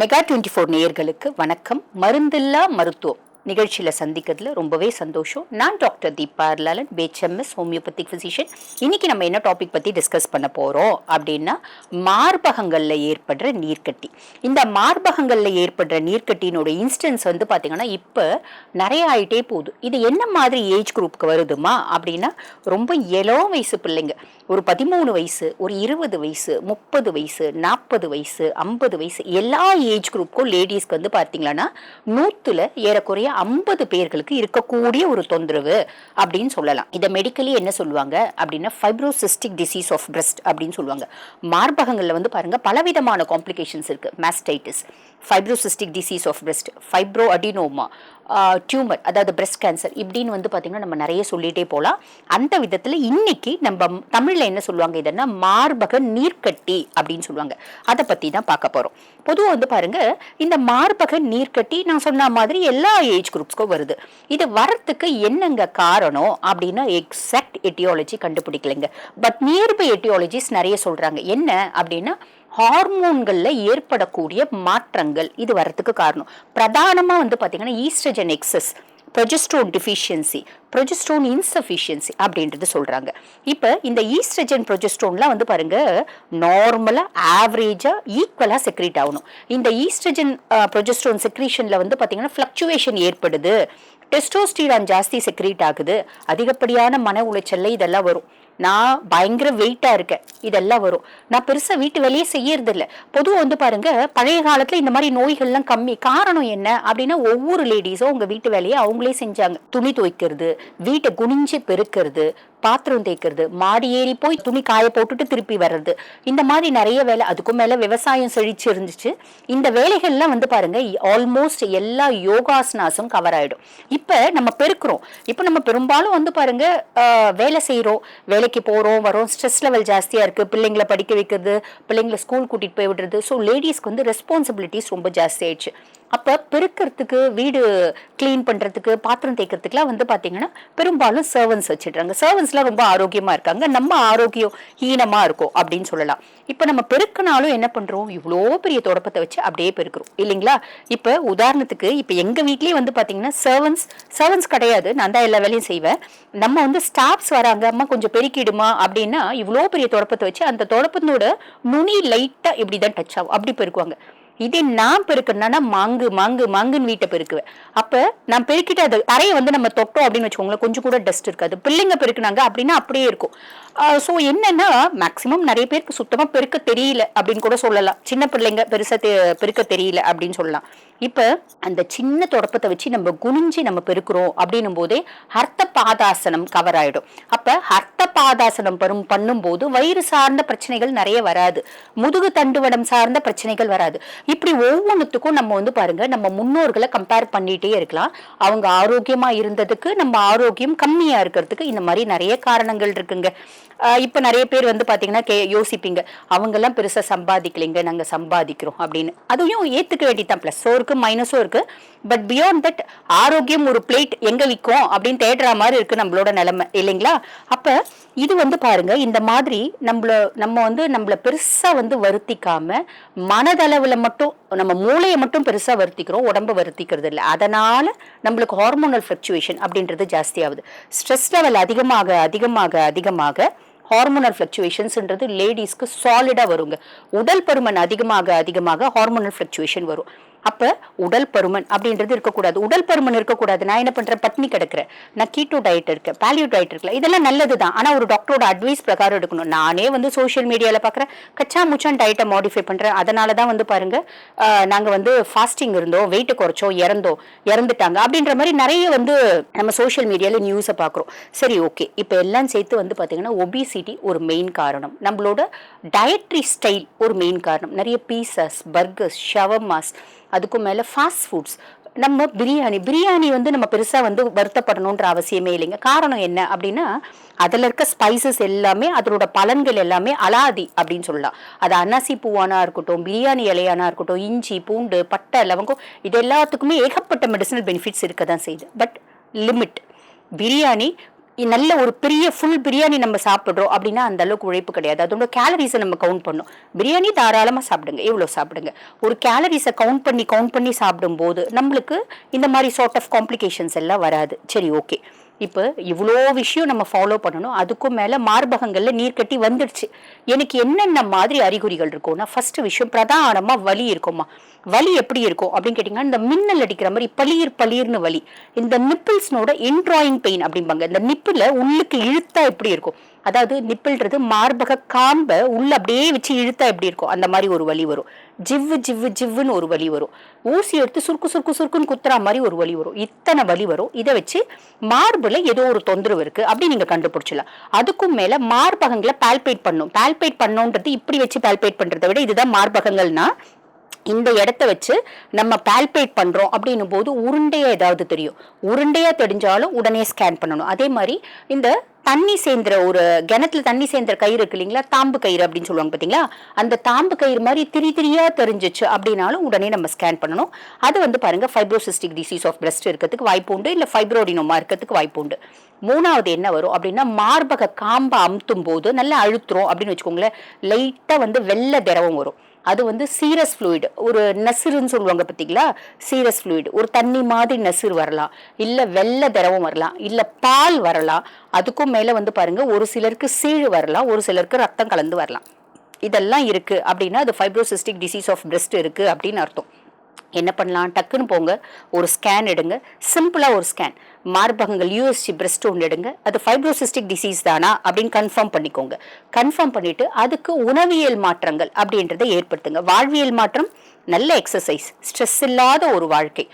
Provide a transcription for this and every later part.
Mega twenty four நேயர்களுக்கு வணக்கம். மருந்தில்லா மருத்துவம். நிகழ்ச்சியில் சந்திக்கிறதுல ரொம்பவே சந்தோஷம். நான் doctor Deepa Lalan BHMS homeopathic physician இன்னைக்கு நம்ம என்ன டாபிக் பற்றி டிஸ்கஸ் பண்ண போகிறோம் அப்படின்னா மார்பகங்களில் ஏற்படுற நீர்க்கட்டி. இந்த மார்பகங்களில் ஏற்படுற நீர்க்கட்டியினோட இன்ஸ்டன்ஸ் வந்து பார்த்திங்கன்னா இப்போ நிறைய ஆயிட்டே போகுது. இது என்ன மாதிரி ஏஜ் குரூப்புக்கு வருதுமா அப்படின்னா ரொம்ப இளம் வயசு பிள்ளைங்க. ஒரு பதிமூணு வயசு ஒரு இருபது வயசு முப்பது வயசு நாற்பது வயசு ஐம்பது வயசு எல்லா ஏஜ் குரூப்புக்கும் லேடிஸ்க்கு வந்து பார்த்தீங்கன்னா நூற்றுல ஏறக்குறைய ஐம்பது பேர்களுக்கு இருக்கக்கூடிய ஒரு தொந்தரவு அப்படின்னு சொல்லலாம். இதை மெடிக்கலி என்ன சொல்லுவாங்க? அப்படின்னா ஃபைப்ரோசிஸ்டிக் டிசீஸ் ஆஃப் பிரஸ்ட் அப்படின்னு சொல்லுவாங்க. மார்பகங்களில் வந்து பாருங்க பலவிதமான காம்ப்ளிகேஷன்ஸ் இருக்கு. Mastitis fibrocystic disease of breast fibro adenoma tumour அதாவது பிரஸ்ட் கேன்சர் இப்படின்னு வந்து பார்த்திங்கன்னா நம்ம நிறைய சொல்லிகிட்டே போகலாம் அந்த விதத்தில் இன்னைக்கு நம்ம தமிழில் என்ன சொல்லுவாங்க இதென்னா மார்பக நீர்க்கட்டி அப்படின்னு சொல்லுவாங்க. அதை பற்றி தான் பார்க்க போகிறோம் பொதுவாக வந்து பாருங்க இந்த மார்பக நீர்க்கட்டி நான் சொன்ன மாதிரி எல்லா ஏஜ் குரூப்ஸ்க்கும் வருது. இது வரத்துக்கு என்னங்க காரணம் அப்படின்னா எக்ஸாக்ட் எட்டியாலஜி கண்டுபிடிக்கலைங்க. பட் நியர்பை எட்டியாலஜிஸ் நிறைய சொல்கிறாங்க என்ன அப்படின்னா ஹார்மோன்களில் ஏற்படக்கூடிய மாற்றங்கள். இது வரத்துக்கு காரணம். பிரதானமாக வந்து பார்த்தீங்கன்னா oestrogen excess progesterone deficiency progesterone insufficiency அப்படின்றது சொல்கிறாங்க இப்போ இந்த ஈஸ்ட்ரஜன் ப்ரொஜெஸ்ட்ரோன்லாம் வந்து பாருங்கள் நார்மலாக ஆவரேஜாக ஈக்குவலாக செக்ரேட் ஆகணும். இந்த ஈஸ்ட்ரஜன் ப்ரொஜெஸ்ட்ரோன் செக்ரீஷனில் வந்து பார்த்தீங்கன்னா ஃப்ளக்சுவேஷன் ஏற்படுது. டெஸ்டோஸ்டீரான் ஜாஸ்தி செக்ரேட் ஆகுது. அதிகப்படியான மன உளைச்சல்ல இதெல்லாம் வரும். நான் பயங்கர வெயிட்டாக இருக்கேன். இதெல்லாம் வரும். நான் பெருசாக வீட்டு வேலையே செய்யறது இல்லை பொதுவாக வந்து பாருங்க பழைய காலத்தில் இந்த மாதிரி நோய்கள்லாம் கம்மி. காரணம் என்ன அப்படின்னா ஒவ்வொரு லேடிஸும் உங்கள் வீட்டு வேலையை அவங்களே செஞ்சாங்க. துணி துவைக்கிறது வீட்டை குனிஞ்சு பெருக்கிறது பாத்திரம் தேய்க்கிறது மாடி ஏறி போய் துணி காய போட்டுட்டு திருப்பி வர்றது. இந்த மாதிரி நிறைய வேலை அதுக்கும் மேலே விவசாயம் செழிச்சு இருந்துச்சு. இந்த வேலைகள்லாம் வந்து பாருங்க ஆல்மோஸ்ட் எல்லா யோகாசனாஸும் கவர் ஆயிடும். இப்போ நம்ம பெருக்கிறோம். இப்போ நம்ம பெரும்பாலும் வந்து பாருங்க வேலை செய்கிறோம் வேலைக்கு போகிறோம் வரோம் ஸ்ட்ரெஸ் லெவல் ஜாஸ்தியாக இருக்குது பிள்ளைங்களை படிக்க வைக்கிறது பிள்ளைங்களை ஸ்கூல் கூட்டிகிட்டு போய் விடுறது. ஸோ லேடிஸ்க்கு வந்து ரெஸ்பான்சிபிலிட்டிஸ் ரொம்ப ஜாஸ்தி ஆயிடுச்சு. அப்போ பெருக்கிறதுக்கு வீடு க்ளீன் பண்ணுறதுக்கு பாத்திரம் தேய்க்கிறதுக்குலாம் வந்து பார்த்தீங்கன்னா பெரும்பாலும் சர்வன்ஸ் வச்சிடுறாங்க. சர்வன்ஸ்லாம் ரொம்ப ஆரோக்கியமாக இருக்காங்க. நம்ம ஆரோக்கியம் ஹீனமாக இருக்கும் அப்படின்னு சொல்லலாம். இப்போ நம்ம பெருக்கினாலும் என்ன பண்ணுறோம் இவ்வளோ பெரிய தொடப்பத்தை வச்சு அப்படியே பெருக்கிறோம். இல்லைங்களா? இப்போ உதாரணத்துக்கு இப்போ எங்கள் வீட்லேயே வந்து பார்த்தீங்கன்னா சர்வன்ஸ் சர்வன்ஸ் கிடையாது. நான் தான் எல்லா வேலையும் செய்வேன். நம்ம வந்து ஸ்டாஃப்ஸ் வராங்க. அம்மா கொஞ்சம் பெருக்கிடுமா அப்படின்னா இவ்வளோ பெரிய தொடப்பத்தை வச்சு அந்த தொடப்பத்தினோட நுனி லைட்டாக இப்படி தான் டச் ஆகும். அப்படி பெருக்குவாங்க. இதே நான் பெருக்கணும்னா மாங்கு மாங்கு மாங்குன்னு வீட்டை பெருக்குவேன். அப்போ நான் பெருக்கிட்டு அது தரையை வந்து நம்ம தொட்டோம் அப்படின்னு வச்சுக்கோங்களேன் கொஞ்சம் கூட டஸ்ட் இருக்காது. பிள்ளைங்க பெருக்குனாங்க அப்படின்னா அப்படியே இருக்கும். ஸோ என்னன்னா மேக்சிமம் நிறைய பேருக்கு சுத்தமாக பெருக்க தெரியல அப்படின்னு கூட சொல்லலாம். சின்ன பிள்ளைங்க பெருசாக பெருக்க தெரியல அப்படின்னு சொல்லலாம். இப்ப அந்த சின்ன தொடப்பத்தை வச்சு நம்ம குனிஞ்சு நம்ம பெருக்கிறோம் அப்படின்னும் போதே ஹர்த்த பாதாசனம் கவர் ஆயிடும். அப்ப ஹர்த்த பாதாசனம் பரும் பண்ணும்போது வயிறு சார்ந்த பிரச்சனைகள் நிறைய வராது. முதுகு தண்டுவடம் சார்ந்த பிரச்சனைகள் வராது. இப்படி ஒவ்வொன்றுத்துக்கும் நம்ம வந்து பாருங்க நம்ம முன்னோர்களை கம்பேர் பண்ணிட்டே இருக்கலாம். அவங்க ஆரோக்கியமா இருந்ததுக்கு நம்ம ஆரோக்கியம் கம்மியா இருக்கிறதுக்கு இந்த மாதிரி நிறைய காரணங்கள் இருக்குங்க. இப்போ நிறைய பேர் வந்து பார்த்தீங்கன்னா கே யோசிப்பீங்க அவங்கெல்லாம் பெருசாக சம்பாதிக்கலைங்க நாங்கள் சம்பாதிக்கிறோம் அப்படின்னு. அதையும் ஏற்றுக்க வேண்டியதான் பிளஸும் இருக்கு மைனஸும் இருக்கு. பட் பியாண்ட் தட் ஆரோக்கியம் ஒரு பிளேட் எங்க விற்கும் அப்படின்னு தேடுற மாதிரி இருக்கு நம்மளோட நிலைமை இல்லைங்களா? அப்ப இது வந்து பாருங்க இந்த மாதிரி நம்மள நம்ம வந்து நம்மள பெருசா வந்து வருத்திக்காம மனதளவுல மட்டும் நம்ம மூளையை மட்டும் பெருசா வருத்திக்கிறோம் உடம்ப வருத்திக்கிறது இல்லை. அதனால நம்மளுக்கு ஹார்மோனல் ஃபிளக்சுவேஷன் அப்படின்றது ஜாஸ்தி ஆகுது ஸ்ட்ரெஸ் லெவல் அதிகமாக அதிகமாக அதிகமாக ஹார்மோனல் ஃப்ளக்சுவேஷன்ஸ்ன்றது லேடிஸ்க்கு சாலிடாக வருங்க. உடல் பருமன் அதிகமாக அதிகமாக ஹார்மோனல் ஃப்ளக்சுவேஷன் வரும். அப்போ உடல் பருமன் அப்படின்றது இருக்கக்கூடாது. உடல் பருமன் இருக்கக்கூடாது. நான் என்ன பண்ணுறேன் பட்னி கிடக்கிறேன். நான் கீட்டோ டயட் இருக்கேன் பேலியோ டயட் இருக்கல இதெல்லாம் நல்லது தான் ஆனால் ஒரு டாக்டரோட அட்வைஸ் பிரகாரம் எடுக்கணும். நானே வந்து சோஷியல் மீடியாவில் பார்க்குறேன் கச்சா முச்சான் டயட்டை மாடிஃபை பண்ணுறேன் அதனால தான் வந்து பாருங்கள் நாங்கள் வந்து ஃபாஸ்டிங் இருந்தோம் வெயிட்டை குறைச்சோம் இறந்தோம் இறந்துட்டாங்க அப்படின்ற மாதிரி நிறைய வந்து நம்ம சோஷியல் மீடியாவில் நியூஸை பார்க்குறோம் சரி ஓகே இப்போ எல்லாம் சேர்த்து வந்து பார்த்தீங்கன்னா ஒபிசிட்டி ஒரு மெயின் காரணம். நம்மளோட டயட்ரி ஸ்டைல் ஒரு மெயின் காரணம். நிறைய பீசஸ் பர்கர்ஸ் ஷவர்மாஸ் அதுக்கும் மேலே ஃபாஸ்ட் ஃபுட்ஸ் நம்ம பிரியாணி பிரியாணி வந்து நம்ம பெருசாக வந்து வருத்தப்படணுன்ற அவசியமே இல்லைங்க. காரணம் என்ன அப்படின்னா அதில் இருக்க ஸ்பைசஸ் எல்லாமே அதனோட பலன்கள் எல்லாமே அலாதி அப்படின்னு சொல்லலாம். அது அன்னாசி பூவானா இருக்கட்டும் பிரியாணி இலையானா இருக்கட்டும் இஞ்சி பூண்டு பட்டை லவங்கம் இது எல்லாத்துக்குமே ஏகப்பட்ட மெடிசனல் பெனிஃபிட்ஸ் இருக்க தான் செய்யுது. பட் லிமிட் பிரியாணி நல்ல ஒரு பெரிய ஃபுல் பிரியாணி நம்ம சாப்பிட்றோம் அப்படின்னா அந்த அளவுக்கு உழைப்பு கிடையாது. அதோட கேலரிஸை நம்ம கவுண்ட் பண்ணோம். பிரியாணி தாராளமாக சாப்பிடுங்க. எவ்வளோ சாப்பிடுங்க? ஒரு கேலரிஸை கவுண்ட் பண்ணி கவுண்ட் பண்ணி சாப்பிடும்போது நம்மளுக்கு இந்த மாதிரி சார்ட் ஆஃப் காம்ப்ளிகேஷன்ஸ் எல்லாம் வராது. சரி ஓகே இப்போ இவ்வளோ விஷயம் நம்ம ஃபாலோ பண்ணணும். அதுக்கும் மேலே மார்பகங்களில் நீர் கட்டி வந்துடுச்சு. எனக்கு என்னென்ன மாதிரி அறிகுறிகள் இருக்கும்னா ஃபஸ்ட்டு விஷயம் பிரதானமாக வலி இருக்குமா வலி எப்படி இருக்கும் அப்படின்னு கேட்டிங்கன்னா இந்த மின்னல் அடிக்கிற மாதிரி பளிர் பளிர்னு வலி. இந்த நிப்பிள்ஸ்னோட இன்ட்ராயிங் பெயின் அப்படிம்பாங்க. இந்த நிப்பில் உள்ளுக்கு இழுத்தா எப்படி இருக்கும்? அதாவது நிப்பிள்ன்றது மார்பக காம்பை உள்ள அப்படியே வச்சு இழுத்தா எப்படி இருக்கும்? அந்த மாதிரி ஒரு வலி வரும். ஜிவ்வு ஜிவ்வு ஜிவ்வுன்னு ஒரு வலி வரும். ஊசி எடுத்து சுருக்கு சுருக்கு சுருக்குன்னு குத்துற மாதிரி ஒரு வலி வரும். இத்தனை வலி வரும். இதை வச்சு மார்பில் ஏதோ ஒரு தொந்தரவு இருக்கு. அப்படி நீங்க கண்டுபிடிச்சலாம் அதுக்கும் மேல மார்பகங்களை பால்பேட் பண்ணும். பால்பேட் பண்ணோன்றது இப்படி வச்சு பால்பேட் பண்றதை விட இதுதான் மார்பகங்கள்னா இந்த இடத்த வச்சு நம்ம பால்பேட் பண்ணுறோம் அப்படின்னும் போது உருண்டையாக ஏதாவது தெரியும். உருண்டையாக தெரிஞ்சாலும் உடனே ஸ்கேன் பண்ணணும். அதே மாதிரி இந்த தண்ணி சேர்ந்துற ஒரு கிணத்துல தண்ணி சேர்ந்துற கயிறு இருக்கு இல்லைங்களா? தாம்பு கயிறு அப்படின்னு சொல்லுவாங்க பார்த்தீங்களா? அந்த தாம்பு கயிறு மாதிரி திரி திரியா தெரிஞ்சிச்சு அப்படின்னாலும் உடனே நம்ம ஸ்கேன் பண்ணணும். அது வந்து பாருங்க ஃபைப்ரோசிஸ்டிக் டிசீஸ் ஆஃப் பிரஸ்ட் இருக்கிறதுக்கு வாய்ப்பு உண்டு இல்லை ஃபைப்ரோடினோமா இருக்கிறதுக்கு வாய்ப்பு உண்டு. மூணாவது என்ன வரும் அப்படின்னா மார்பக காம்பை அமுத்தும் போது நல்லா அழுத்துறோம் அப்படின்னு வச்சுக்கோங்களேன் லைட்டாக வந்து வெள்ளை திரவம் வரும். அது வந்து சீரஸ் ஃப்ளூயிட் ஒரு நெசுருன்னு சொல்லுவாங்க பார்த்தீங்களா சீரஸ் ஃப்ளூயிட் ஒரு தண்ணி மாதிரி நெசுர் வரலாம். இல்லை வெள்ளை திரவம் வரலாம். இல்லை பால் வரலாம். அதுக்கும் மேலே வந்து பாருங்கள் ஒரு சிலருக்கு சீழ் வரலாம் ஒரு சிலருக்கு ரத்தம் கலந்து வரலாம். இதெல்லாம் இருக்குது அப்படின்னா அது ஃபைப்ரோசிஸ்டிக் டிசீஸ் ஆஃப் பிரெஸ்ட் இருக்குது அப்படின்னு அர்த்தம். என்ன பண்ணலாம்? டக்குன்னு போங்க ஒரு ஸ்கேன் எடுங்க. சிம்பிளாக ஒரு ஸ்கேன் மார்பகங்கள் யூஎஸ்சி பிரஸ்ட் ஒன்று எடுங்க. அது ஃபைப்ரோசிஸ்டிக் டிசீஸ் தானா? அப்படின்னு கன்ஃபார்ம் பண்ணிக்கோங்க. கன்ஃபார்ம் பண்ணிட்டு அதுக்கு உணவியல் மாற்றங்கள் அப்படின்றத ஏற்படுத்துங்க. வாழ்வியல் மாற்றம் நல்ல எக்ஸசைஸ் ஸ்ட்ரெஸ் இல்லாத ஒரு வாழ்க்கை.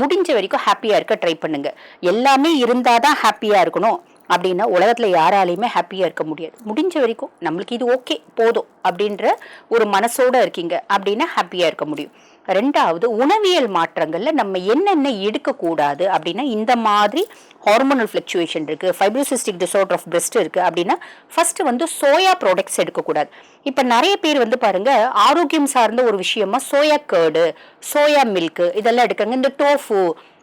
முடிஞ்ச வரைக்கும் ஹாப்பியாக இருக்க ட்ரை பண்ணுங்க. எல்லாமே இருந்தால் தான் ஹாப்பியாக இருக்கணும். அப்படின்னா உலகத்தில் யாராலையுமே ஹாப்பியாக இருக்க முடியாது. முடிஞ்ச வரைக்கும் நம்மளுக்கு இது ஓகே போதும் அப்படின்ற ஒரு மனசோட இருக்கீங்க அப்படின்னா ஹாப்பியாக இருக்க முடியும். ரெண்டாவது உணவியல் மாற்றங்களில் நம்ம என்னென்ன எடுக்கக்கூடாது அப்படின்னா இந்த மாதிரி ஹார்மோனல் ஃப்ளக்சுவேஷன் இருக்குது ஃபைப்ரோசிஸ்டிக் டிசார்டர் ஆஃப் பிரெஸ்ட் இருக்குது அப்படின்னா ஃபஸ்ட்டு வந்து சோயா ப்ராடக்ட்ஸ் எடுக்கக்கூடாது இப்போ நிறைய பேர் வந்து பாருங்கள் ஆரோக்கியம் சார்ந்த ஒரு விஷயமா சோயா கேர்டு சோயா மில்க்கு இதெல்லாம் எடுக்காங்க இந்த டோஃபு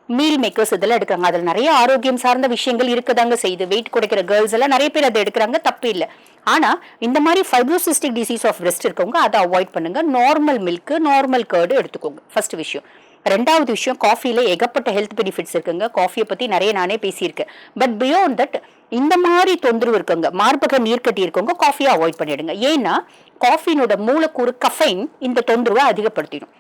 மீல் மேக்கர்ஸ் இதெல்லாம் எடுக்கிறாங்க. அதில் நிறைய ஆரோக்கியம் சார்ந்த விஷயங்கள் இருக்கதாங்க செய்யுது. வெயிட் குறைக்கிற கேர்ள்ஸ் எல்லாம் நிறைய பேர் அதை எடுக்கிறாங்க. தப்பு இல்லை. ஆனால் இந்த மாதிரி ஃபைப்ரோசிஸ்டிக் டிசீஸ் ஆஃப் பிரெஸ்ட் இருக்கவங்க அதை அவாய்ட் பண்ணுங்க. நார்மல் மில்க்கு நார்மல் கேர்டு எடுத்துக்கோங்க. ஃபர்ஸ்ட் விஷயம். ரெண்டாவது விஷயம் காஃபியில் ஏகப்பட்ட ஹெல்த் பெனிஃபிட்ஸ் இருக்குங்க. காஃபியை பற்றி நிறைய நானே பேசியிருக்கேன். பட் பியாண்ட் தட் இந்த மாதிரி தொந்தரவு இருக்குங்க மார்பக நீர்க்கட்டி இருக்கவங்க காஃபியை அவாய்ட் பண்ணிடுங்க. ஏன்னா காஃபினோட மூலக்கூறு கஃபைன் இந்த தொந்தரவை அதிகப்படுத்திடும்.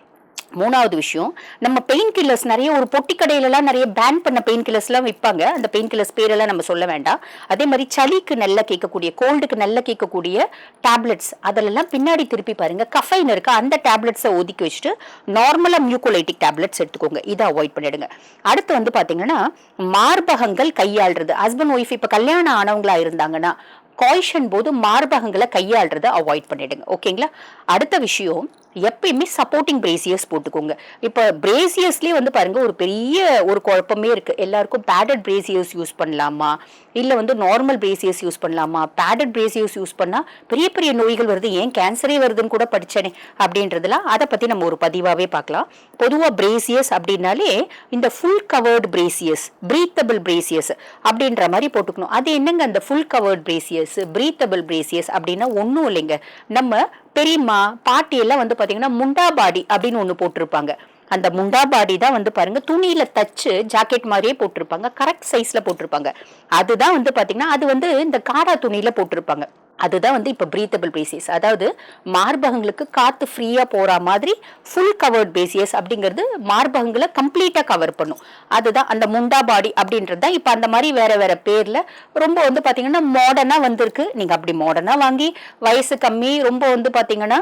மூணாவது விஷயம் நம்ம பெயின் கில்லர்ஸ் நிறைய ஒரு பொட்டி கடையிலலாம் நிறைய பேன் பண்ண பெயின் கில்லர்ஸ்லாம் விற்பாங்க அந்த பெயின் கில்லர்ஸ் பேரெல்லாம் நம்ம சொல்ல வேண்டாம். அதே மாதிரி சளிக்கு நல்லா கேட்கக்கூடிய கோல்டுக்கு நல்லா கேட்கக்கூடிய டேப்லெட்ஸ் அதிலெல்லாம் பின்னாடி திருப்பி பாருங்க. கஃபைன் இருக்கு அந்த டேப்லெட்ஸை ஒதுக்கி வச்சுட்டு நார்மலாக மியூக்கோலைட்டிக் டேப்லெட்ஸ் எடுத்துக்கோங்க. இதை அவாய்ட் பண்ணிடுங்க. அடுத்து வந்து பார்த்தீங்கன்னா மார்பகங்கள் கையாளுறது. ஹஸ்பண்ட் ஒய்ஃப் இப்போ கல்யாணம் ஆனவங்களா இருந்தாங்கன்னா காய்ஷன் போது மார்பகங்களை கையாளுறதை அவாய்ட் பண்ணிடுங்க. ஓகேங்களா அடுத்த விஷயம் எப்பயுமே சப்போர்ட்டிங் பிரேசியர்ஸ் போட்டுக்கோங்க. இப்போ பிரேசியர்ஸ்லேயே வந்து பாருங்கள் ஒரு பெரிய ஒரு குழப்பமே இருக்குது எல்லாருக்கும் பேடட் பிரேசியர்ஸ் யூஸ் பண்ணலாமா? இல்லை வந்து நார்மல் பிரேசியர்ஸ் யூஸ் பண்ணலாமா? பேடட் பிரேசியர்ஸ் யூஸ் பண்ணால் பெரிய பெரிய நோய்கள் வருது. ஏன் கேன்சரே வருதுன்னு கூட படிச்சேனே அப்படின்றதுலாம் அதை பற்றி நம்ம ஒரு பதிவாகவே பார்க்கலாம். பொதுவாக பிரேசியர்ஸ் அப்படின்னாலே இந்த full covered brassieres breathable brassieres அப்படின்ற மாதிரி போட்டுக்கணும். அது என்னங்க அந்த full covered brassieres breathable brassieres அப்படின்னா ஒன்றும் இல்லைங்க. நம்ம பெரியம்மா பாட்டி எல்லாம் வந்து பாத்தீங்கன்னா முண்டாபாடி அப்படின்னு ஒண்ணு போட்டிருப்பாங்க. அந்த முண்டா பாடி தான் வந்து பாருங்க துணியில தச்சு ஜாக்கெட் மாதிரியே போட்டிருப்பாங்க கரெக்ட் சைஸ்ல போட்டிருப்பாங்க. அதுதான் வந்து பாத்தீங்கன்னா அது வந்து இந்த காடா துணியில போட்டிருப்பாங்க. அதுதான் வந்து இப்போ பிரீத்தபிள் பேசியஸ் அதாவது மார்பகங்களுக்கு காற்று ஃப்ரீயாக போகிற மாதிரி ஃபுல் கவர்ட் பேசியஸ் அப்படிங்கிறது மார்பகங்களை கம்ப்ளீட்டாக கவர் பண்ணும். அதுதான் அந்த முண்டா பாடி அப்படின்றது தான். இப்போ அந்த மாதிரி வேற வேற பேரில் ரொம்ப வந்து பார்த்திங்கன்னா மாடர்னாக வந்திருக்கு. நீங்கள் அப்படி மாடர்னாக வாங்கி வயசு கம்மி ரொம்ப வந்து பார்த்திங்கன்னா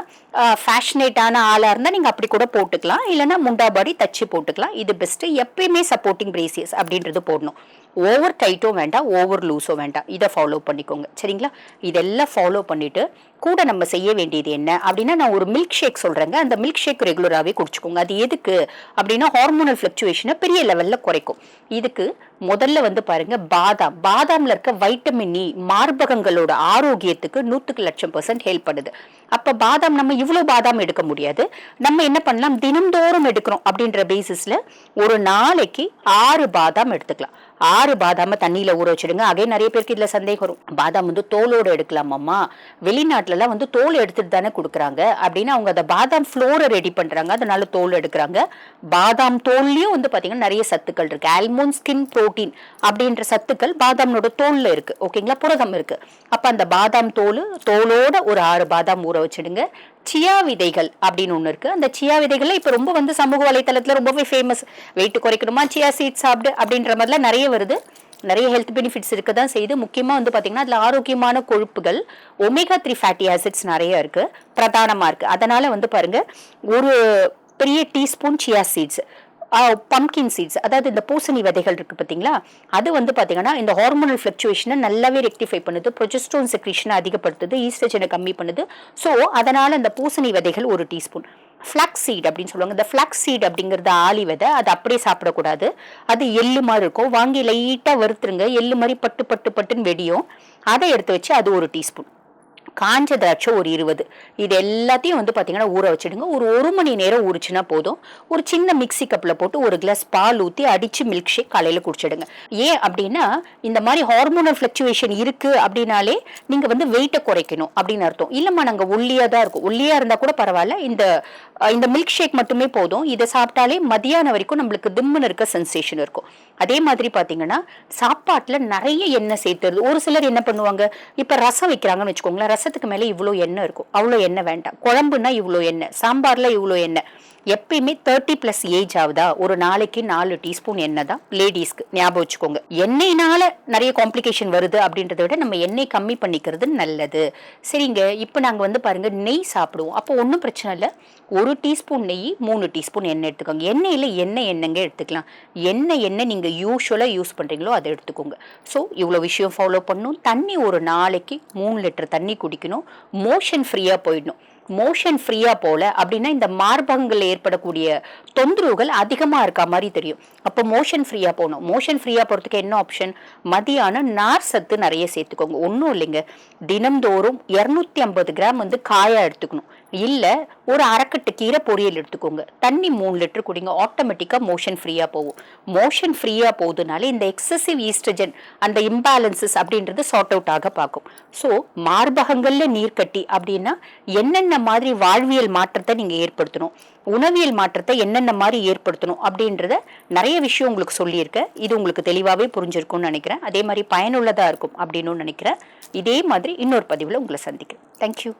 ஃபேஷனேட்டான ஆளாக இருந்தால் நீங்கள் அப்படி கூட போட்டுக்கலாம். இல்லைன்னா முண்டா பாடி தச்சு போட்டுக்கலாம். இது பெஸ்ட்டு எப்பயுமே சப்போர்ட்டிங் பிரேசியஸ் அப்படின்றது போடணும். ஓவர் டைட்டும் வேண்டாம் ஓவர் லூஸும் வேண்டாம் இதை ஃபாலோ பண்ணிக்கோங்க. சரிங்களா? இதெல்லாம் ஃபாலோ பண்ணிவிட்டு கூட நம்ம செய்ய வேண்டியது என்ன? அப்படின்னா நான் ஒரு மில்க் ஷேக் சொல்கிறேங்க அந்த மில்க் ஷேக் ரெகுலராகவே குடிச்சுக்கோங்க. அது எதுக்கு? அப்படின்னா ஹார்மோனல் ஃப்ளக்சுவேஷனை பெரிய லெவலில் குறைக்கும். இதுக்கு முதல்ல வந்து பாருங்கள் பாதாம். பாதாம்ல இருக்க வைட்டமின் இ e மார்பகங்களோட ஆரோக்கியத்துக்கு நூற்றுக்கு லட்சம் பர்சன்ட் ஹெல்ப் பண்ணுது. அப்போ பாதாம் நம்ம இவ்வளோ பாதாம் எடுக்க முடியாது. நம்ம என்ன பண்ணலாம்? தினம்தோறும் எடுக்கிறோம் அப்படின்ற பேசிஸில் ஒரு நாளைக்கு ஆறு பாதாம் எடுத்துக்கலாம். ஆறு பாதாம தண்ணியில ஊற வச்சிடுங்க. அதே நிறைய பேருக்கு இதுல சந்தேகம் வரும். பாதாம் வந்து தோலோட எடுக்கலாமாம்மா வெளிநாட்டுலலாம் வந்து தோல் எடுத்துட்டு தானே கொடுக்குறாங்க. அப்படின்னு அவங்க அந்த பாதாம் ஃப்ளோரை ரெடி பண்றாங்க. அதனால தோல் எடுக்கிறாங்க. பாதாம் தோல்லையும் வந்து பாத்தீங்கன்னா நிறைய சத்துக்கள் இருக்கு. ஆல்மோன் ஸ்கின் புரோட்டீன் அப்படின்ற சத்துக்கள் பாதாமோட தோல்ல இருக்கு. ஓகேங்களா? புரதம் இருக்கு. அப்ப அந்த பாதாம் தோல் தோலோட ஒரு ஆறு பாதாம் ஊற வச்சிடுங்க. சியா விதைகள் அப்படின்னு ஒன்று இருக்குது அந்த சியா விதைகள் இப்போ ரொம்ப வந்து சமூக வலைத்தளத்தில் ரொம்பவே ஃபேமஸ் வெயிட் குறைக்கணுமா? சியா சீட் சாப்பிடு அப்படின்ற மாதிரிலாம் நிறைய வருது. நிறைய ஹெல்த் பெனிஃபிட்ஸ் இருக்க தான் செய்யுது. முக்கியமாக வந்து பார்த்தீங்கன்னா அதில் ஆரோக்கியமான கொழுப்புகள் ஒமேகா த்ரீ ஃபேட்டி ஆசிட்ஸ் நிறைய இருக்குது பிரதானமாக இருக்குது அதனால் வந்து பாருங்கள் ஒரு பெரிய teaspoon chia seeds pumpkin seeds அதாவது இந்த பூசணி விதைகள் இருக்கு பார்த்தீங்களா அது வந்து பார்த்தீங்கன்னா இந்த ஹார்மோனல் ஃப்ளக்சுவேஷனை நல்லாவே ரெக்டிஃபை பண்ணுது. ப்ரொஜெஸ்ட்ரோன் செக்ரீஷனை அதிகப்படுத்துது. ஈஸ்ட்ரஜனை கம்மி பண்ணுது. ஸோ அதனால் இந்த பூசணி விதைகள் ஒரு டீஸ்பூன் ஃப்ளாக்ஸ் சீட் அப்படின்னு சொல்லுவாங்க. இந்த ஃப்ளாக்ஸ் சீட் அப்படிங்கிறது ஆலி விதை. அது அப்படியே சாப்பிடக்கூடாது. அது எள்ளு மாதிரி இருக்கும். வாங்கி லைட்டாக வறுத்துருங்க. எள்ளு மாதிரி பட்டு பட்டு பட்டுன்னு வெடியும். அதை எடுத்து வச்சு அது ஒரு டீஸ்பூன் காஞ்ச திராட்சை ஒரு இருபது. இது எல்லாத்தையும் வந்து பார்த்தீங்கன்னா ஊற வச்சிடுங்க. ஒரு ஒரு மணி நேரம் ஊறிச்சுன்னா போதும். ஒரு சின்ன மிக்சி கப்பில் போட்டு ஒரு கிளாஸ் பால் ஊற்றி அடித்து மில்க் ஷேக் காலையில் குடிச்சிடுங்க. ஏன் அப்படின்னா இந்த மாதிரி ஹார்மோனல் ஃப்ளக்சுவேஷன் இருக்குது அப்படின்னாலே நீங்கள் வந்து வெயிட்டை குறைக்கணும் அப்படின்னு அர்த்தம். இல்லைம்மா நாங்கள் ஒல்லியாக தான் இருக்கும். ஒல்லியாக இருந்தால் கூட பரவாயில்ல. இந்த இந்த மில்க் ஷேக் மட்டுமே போதும். இதை சாப்பிட்டாலே மதியானம் வரைக்கும் நம்மளுக்கு திம்முன்னு இருக்க சென்சேஷன் இருக்கும். அதே மாதிரி பார்த்தீங்கன்னா சாப்பாட்டில் நிறைய எண்ணெய் சேர்த்துறது. ஒரு சிலர் என்ன பண்ணுவாங்க? இப்போ ரசம் வைக்கிறாங்கன்னு வச்சுக்கோங்களேன். ரசம் ரசத்துக்கு மேலே இவ்வளோ எண்ணெய் இருக்கும். அவ்வளோ எண்ணெய் வேண்டாம். குழம்புனா இவ்வளோ எண்ணெய். சாம்பாரில் இவ்வளோ எண்ணெய். எப்பயுமே தேர்ட்டி பிளஸ் ஏஜ் ஆகுதா? ஒரு நாளைக்கு நாலு டீஸ்பூன் எண்ணெய் தான். லேடிஸ்க்கு ஞாபகம் வச்சுக்கோங்க. எண்ணெய்னால நிறைய காம்ப்ளிகேஷன் வருது அப்படின்றத விட நம்ம எண்ணெய் கம்மி பண்ணிக்கிறது நல்லது. சரிங்க. இப்போ நாங்கள் வந்து பாருங்க நெய் சாப்பிடுவோம். அப்போ ஒன்றும் பிரச்சனை இல்லை. ஒரு டீஸ்பூன் நெய் மூணு டீஸ்பூன் எண்ணெய் எடுத்துக்கோங்க. எண்ணெயில் எண்ணெய் எண்ணெங்க எடுத்துக்கலாம். எண்ணெய் எண்ணெய் நீங்கள் யூஸ்வலாக யூஸ் பண்ணுறீங்களோ அதை எடுத்துக்கோங்க. ஸோ இவ்வளோ விஷயம் ஃபாலோ பண்ணணும். தண்ணி ஒரு நாளைக்கு மூணு லிட்டர் தண்ணி குடிக்கணும். மோஷன் ஃப்ரீயாக போயிடணும். மோஷன் ஃப்ரீயாக போல அப்படின்னா இந்த மார்பகங்கள் ஏற்படக்கூடிய தொந்தரவுகள் அதிகமாக இருக்கா மாதிரி தெரியும். அப்போ மோஷன் ஃப்ரீயாக போகணும். மோஷன் ஃப்ரீயாக போகிறதுக்கு என்ன ஆப்ஷன் மதியானம் நார் சத்து நிறைய சேர்த்துக்கோங்க. ஒன்றும் இல்லைங்க. தினம்தோறும் இரநூத்தி ஐம்பது கிராம் வந்து காயாக எடுத்துக்கணும். இல்லை ஒரு அரைக்கட்டு கீரை பொரியல் எடுத்துக்கோங்க. தண்ணி மூணு லிட்டர் குடிங்க ஆட்டோமேட்டிக்காக மோஷன் ஃப்ரீயாக போகும். மோஷன் ஃப்ரீயாக போகுதுனால இந்த எக்ஸசிவ் ஈஸ்ட்ரஜன் அந்த இம்பேலன்சஸ் அப்படின்றது சார்ட் அவுட் ஆக பார்க்கும். ஸோ மார்பகங்களில் நீர் கட்டி அப்படின்னா என்னென்ன மாதிரி வாழ்வியல் மாற்றத்தை நீங்கள் ஏற்படுத்தணும்? உணவியல் மாற்றத்தை என்னென்ன மாதிரி ஏற்படுத்தணும்? அப்படின்றத நிறைய விஷயம் உங்களுக்கு சொல்லியிருக்கேன். இது உங்களுக்கு தெளிவாகவே புரிஞ்சிருக்கும்னு நினைக்கிறேன். அதே மாதிரி பயனுள்ளதாக இருக்கும் அப்படின்னு நினைக்கிறேன். இதே மாதிரி இன்னொரு பதிவில் உங்களை சந்திக்கிறேன். தேங்க்யூ